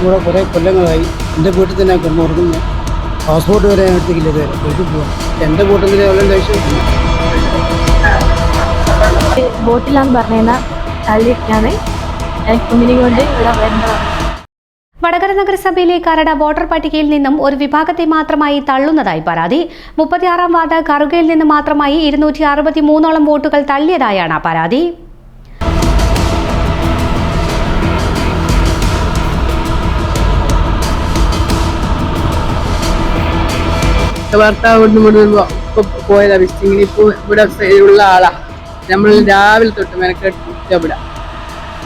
ഇവിടെ കുറേ കൊല്ലങ്ങളായി എന്റെ വീട്ടിൽ തന്നെ കിടന്നുറങ്ങുന്നത് പാസ്പോർട്ട് വരെ ഞാൻ എടുത്തിട്ടില്ല ഇതുവരെ. വീട്ടിൽ പോവാം. എന്റെ കൂട്ടത്തിൽ തന്നെ ദേഷ്യം ബോട്ടിലാന്ന് പറഞ്ഞാൽ തള്ളിയിട്ടാണ് കുഞ്ഞിനെ കൊണ്ട് ഇവിടെ വരേണ്ടതാണ് വടകര നഗരസഭയിലെ കരട് വോട്ടർ പട്ടികയിൽ നിന്നും ഒരു വിഭാഗത്തെ മാത്രമായി തള്ളുന്നതായി പരാതി. മുപ്പത്തിയാറാം വാർഡ് കറുകയിൽ നിന്ന് മാത്രമായി ഇരുന്നൂറ്റി അറുപത്തി മൂന്നോളം വോട്ടുകൾ തള്ളിയതായാണ് പരാതി. ഭർത്താവ് ഇവിടുന്ന് ഇപ്പൊ പോയതാ വിസിറ്റിങ്ങിന് ഇപ്പൊ ഇവിടെ ഉള്ള ആളാ. നമ്മൾ രാവിലെ തൊട്ട് മെനക്കെട്ട് ഇവിടെ.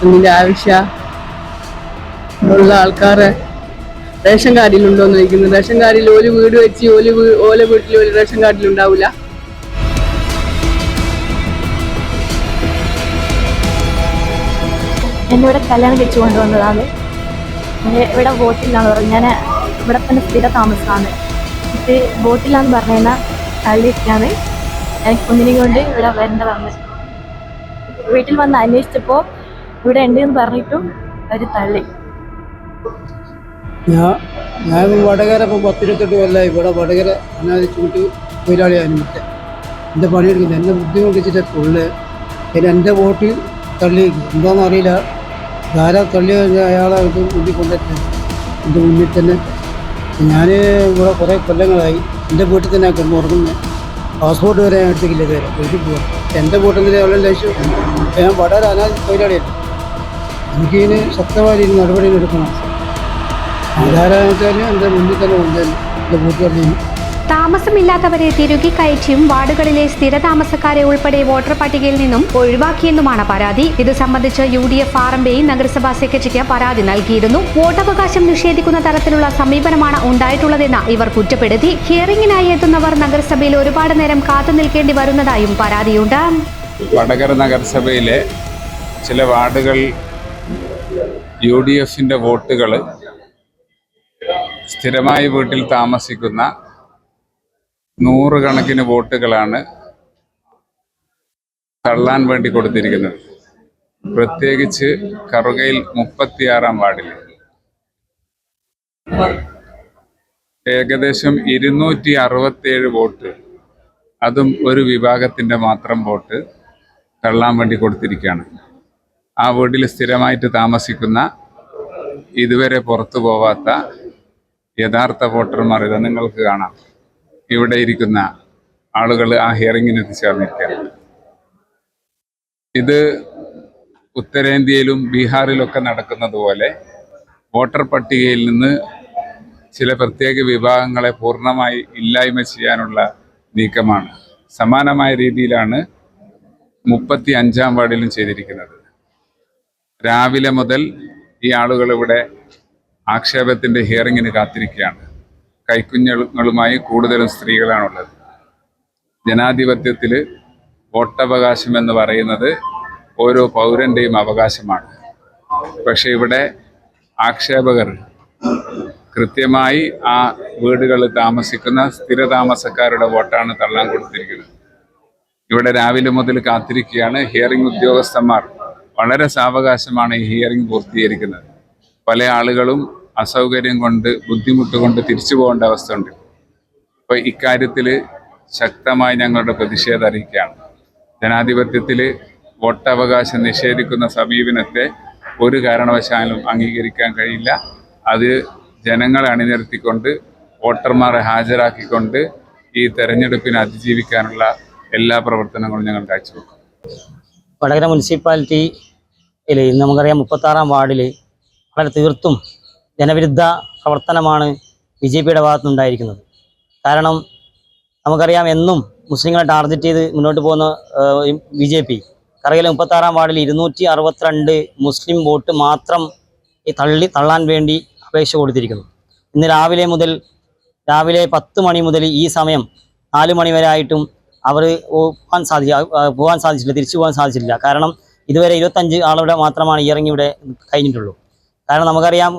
ഇതിന്റെ ആവശ്യ? ആൾക്കാരെ റേഷൻ കാർഡിലുണ്ടോന്ന് ചോദിക്കുന്നു. റേഷൻ കാർഡിൽ ഒരു വീട് വെച്ച് ഒരു ഓല വീട്ടിൽ ഒരു റേഷൻ കാർഡിൽ ഉണ്ടാവില്ല എന്നെ ഇവിടെ കല്യാണം കഴിച്ചു കൊണ്ടുവന്നതാണ്. എന്നെ ഇവിടെ വോട്ടില്ലാന്ന് പറഞ്ഞു. ഞാൻ ഇവിടെ തന്നെ സ്ഥിര താമസമാണ്. ഇത് ബോട്ടിലാന്ന് പറഞ്ഞ തള്ളിയിട്ടാണ് എനിക്ക് കുഞ്ഞിനെ കൊണ്ട് ഇവിടെ വരേണ്ട വരേണ്ടതാണ് വീട്ടിൽ വന്ന് അന്വേഷിച്ചപ്പോൾ ഇവിടെ ഉണ്ട് എന്ന് പറഞ്ഞിട്ടും ഒരു തള്ളി. ഞാൻ വടകര ഇപ്പം പത്തിരുപത്തെട്ട് കൊല്ലമായി ഇവിടെ വടകര അനാഥ ചൂട്ട് തൊഴിലാളിയാണ് മറ്റേ എന്റെ പണിയെടുക്കുന്നത്. എന്നെ ബുദ്ധിമുട്ടിച്ചിട്ട് ഉള്ളു പിന്നെ എന്റെ വോട്ട് തള്ളി. എന്താണെന്ന് അറിയില്ല ധാരാ തള്ളി അയാളെ ഇത് മുന്നിൽ കൊണ്ടെത്തി എന്റെ മുന്നിൽ തന്നെ ഞാൻ ഇവിടെ കുറേ കൊല്ലങ്ങളായി. എന്റെ വീട്ടിൽ തന്നെ കിടന്നുറങ്ങുന്നത് പാസ്പോർട്ട് വരെ ഞാൻ എടുത്തിട്ടില്ല ഇതുവരെ. വീട്ടിൽ പോകാം എന്റെ വീട്ടിൽ തന്നെ അവളെ ദേഷ്യം ഞാൻ വളരെ അനാഥ തൊഴിലാളിയാണ്. എനിക്കിതിന് ശക്തമായ രീതിയിൽ നടപടി എടുക്കണം. ആധാരവെച്ചാൽ എന്റെ മുന്നിൽ തന്നെ ഉണ്ട് എന്റെ വീട്ടുകാരുടെ താമസമില്ലാത്തവരെ തിരുകി കയറ്റിയും വാർഡുകളിലെ സ്ഥിരതാമസക്കാരെ ഉൾപ്പെടെ വോട്ടർ പട്ടികയിൽ നിന്നും ഒഴിവാക്കിയെന്നുമാണ് പരാതി. ഇത് സംബന്ധിച്ച് U D F R M B നഗരസഭാ സെക്രട്ടറിക്ക് പരാതി നൽകിയിരുന്നു. വോട്ടവകാശം നിഷേധിക്കുന്ന തരത്തിലുള്ള സമീപനമാണ് ഉണ്ടായിട്ടുള്ളതെന്ന് ഇവർ കുറ്റപ്പെടുത്തി. ഹിയറിംഗിനായി എത്തുന്നവർ നഗരസഭയിൽ ഒരുപാട് നേരം കാത്തു നിൽക്കേണ്ടി വരുന്നതായും പരാതിയുണ്ട്. വടകര നഗരസഭയിലെ ചില വാർഡുകൾ യു ഡി എഫിന്റെ വോട്ടുകൾ സ്ഥിരമായി വീട്ടിൽ താമസിക്കുന്ന നൂറുകണക്കിന് വോട്ടുകളാണ് തള്ളാൻ വേണ്ടി കൊടുത്തിരിക്കുന്നത്. പ്രത്യേകിച്ച് കറുകയിൽ മുപ്പത്തിയാറാം വാർഡിൽ ഏകദേശം ഇരുന്നൂറ്റി അറുപത്തിയേഴ് വോട്ട്. അതും ഒരു വിഭാഗത്തിന്റെ മാത്രം വോട്ട് തള്ളാൻ വേണ്ടി കൊടുത്തിരിക്കുകയാണ്. ആ വീട്ടിൽ സ്ഥിരമായിട്ട് താമസിക്കുന്ന ഇതുവരെ പുറത്തു പോവാത്ത യഥാർത്ഥ വോട്ടർമാർ ഇത് നിങ്ങൾക്ക് കാണാം. ഇവിടെ ഇരിക്കുന്ന ആളുകൾ ആ ഹിയറിങ്ങിന് എത്തിച്ചേർന്നിരിക്കുകയാണ്. ഇത് ഉത്തരേന്ത്യയിലും ബീഹാറിലൊക്കെ നടക്കുന്നത് പോലെ വോട്ടർ പട്ടികയിൽ നിന്ന് ചില പ്രത്യേക വിഭാഗങ്ങളെ പൂർണമായി ഇല്ലായ്മ ചെയ്യാനുള്ള നീക്കമാണ്. സമാനമായ രീതിയിലാണ് മുപ്പത്തി അഞ്ചാം വാർഡിലും ചെയ്തിരിക്കുന്നത്. രാവിലെ മുതൽ ഈ ആളുകൾ ഇവിടെ ആക്ഷേപത്തിന്റെ ഹിയറിങ്ങിന് കാത്തിരിക്കുകയാണ്. കൈക്കുഞ്ഞുങ്ങളുമായി കൂടുതലും സ്ത്രീകളാണുള്ളത്. ജനാധിപത്യത്തിൽ വോട്ടവകാശം എന്ന് പറയുന്നത് ഓരോ പൗരന്റെയും അവകാശമാണ്. പക്ഷേ ഇവിടെ ആക്ഷേപകർ കൃത്യമായി ആ വീടുകളിൽ താമസിക്കുന്ന സ്ഥിര താമസക്കാരുടെ വോട്ടാണ് തള്ളാൻ കൊടുത്തിരിക്കുന്നത്. ഇവിടെ രാവിലെ മുതൽ കാത്തിരിക്കുകയാണ് ഹിയറിംഗ് ഉദ്യോഗസ്ഥന്മാർ. വളരെ സാവകാശമാണ് ഈ ഹിയറിംഗ് പൂർത്തീകരിക്കുന്നത്. പല ആളുകളും അസൗകര്യം കൊണ്ട് ബുദ്ധിമുട്ട് കൊണ്ട് തിരിച്ചു പോകേണ്ട അവസ്ഥ ഉണ്ട് അപ്പോൾ ഇക്കാര്യത്തിൽ ശക്തമായി ഞങ്ങളുടെ പ്രതിഷേധം അറിയിക്കുകയാണ്. ജനാധിപത്യത്തിൽ വോട്ടവകാശം നിഷേധിക്കുന്ന സമീപനത്തെ ഒരു കാരണവശാലും അംഗീകരിക്കാൻ കഴിയില്ല. അത് ജനങ്ങളെ അണിനിരത്തിക്കൊണ്ട് വോട്ടർമാരെ ഹാജരാക്കിക്കൊണ്ട് ഈ തെരഞ്ഞെടുപ്പിനെ അതിജീവിക്കാനുള്ള എല്ലാ പ്രവർത്തനങ്ങളും ഞങ്ങൾ കാഴ്ചവെക്കും. വടകര മുനിസിപ്പാലിറ്റിയിൽ നമുക്കറിയാം മുപ്പത്താറാം വാർഡിൽ വളരെ തീർത്തും ജനവിരുദ്ധ പ്രവർത്തനമാണ് ബി ജെ പിയുടെ ഭാഗത്തുനിന്നുണ്ടായിരിക്കുന്നത്. കാരണം നമുക്കറിയാം എന്നും മുസ്ലിങ്ങളെ ടാർഗറ്റ് ചെയ്ത് മുന്നോട്ട് പോകുന്ന ബി ജെ പി. കറയിലെ മുപ്പത്താറാം വാർഡിൽ ഇരുന്നൂറ്റി അറുപത്തിരണ്ട് മുസ്ലിം വോട്ട് മാത്രം ഈ തള്ളി തള്ളാൻ വേണ്ടി അപേക്ഷ കൊടുത്തിരിക്കുന്നു. ഇന്ന് രാവിലെ മുതൽ രാവിലെ പത്ത് മണി മുതൽ ഈ സമയം നാല് മണി വരെ ആയിട്ടും അവർ പോകാൻ സാധിച്ച പോകാൻ സാധിച്ചില്ല തിരിച്ചു പോകാൻ സാധിച്ചില്ല. കാരണം ഇതുവരെ ഇരുപത്തഞ്ച് ആളുടെ മാത്രമാണ് ഇറങ്ങി ഇവിടെ കഴിഞ്ഞിട്ടുള്ളൂ. കാരണം നമുക്കറിയാം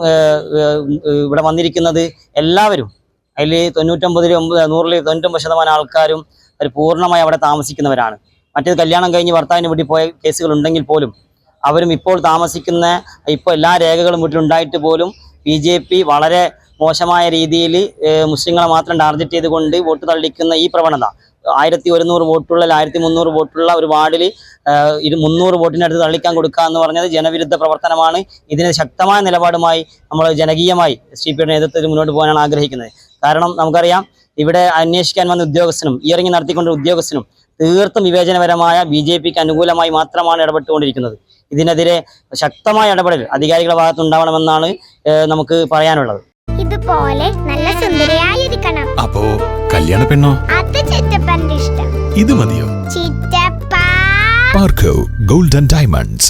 ഇവിടെ വന്നിരിക്കുന്നത് എല്ലാവരും അതിൽ തൊണ്ണൂറ്റൊമ്പതിൽ ഒമ്പത് നൂറിൽ തൊണ്ണൂറ്റൊമ്പത് ശതമാനം ആൾക്കാരും അവർ പൂർണമായി അവിടെ താമസിക്കുന്നവരാണ്. മറ്റേത് കല്യാണം കഴിഞ്ഞ് ഭർത്താവിന് വീട്ടിൽ പോയ കേസുകൾ ഉണ്ടെങ്കിൽ പോലും അവരും ഇപ്പോൾ താമസിക്കുന്ന ഇപ്പോൾ എല്ലാ രേഖകളും വീട്ടിലുണ്ടായിട്ട് പോലും ബി ജെ പി വളരെ മോശമായ രീതിയിൽ മുസ്ലിങ്ങളെ മാത്രം ടാർഗറ്റ് ചെയ്തുകൊണ്ട് വോട്ട് തള്ളിക്കുന്ന ഈ പ്രവണത ആയിരത്തി ഒരുന്നൂറ് വോട്ടുള്ള ആയിരത്തി മുന്നൂറ് വോട്ടുള്ള ഒരു വാർഡിൽ ഇത് മുന്നൂറ് വോട്ടിനടുത്ത് തള്ളിക്കാൻ കൊടുക്കുക എന്ന് പറഞ്ഞത് ജനവിരുദ്ധ പ്രവർത്തനമാണ്. ഇതിന് ശക്തമായ നിലപാടുമായി നമ്മൾ ജനകീയമായി എസ് ഡി പിയുടെ നേതൃത്വത്തിൽ മുന്നോട്ട് പോകാനാണ് ആഗ്രഹിക്കുന്നത്. കാരണം നമുക്കറിയാം ഇവിടെ അന്വേഷിക്കാൻ വന്ന ഉദ്യോഗസ്ഥനും ഇയറിംഗ് നടത്തിക്കൊണ്ട ഉദ്യോഗസ്ഥനും തീർത്തും വിവേചനപരമായ ബി ജെ പിക്ക് അനുകൂലമായി മാത്രമാണ് ഇടപെട്ടുകൊണ്ടിരിക്കുന്നത്. ഇതിനെതിരെ ശക്തമായ ഇടപെടൽ അധികാരികളുടെ ഭാഗത്തുണ്ടാവണമെന്നാണ് നമുക്ക് പറയാനുള്ളത്. ഇതുപോലെ നല്ല സുന്ദരിയായിരിക്കണം. അപ്പോ കല്യാണ പെണ്ണോ? ഇത് മതിയോ? പാർക്കോ ഗോൾഡൻ ഡയമണ്ട്സ്.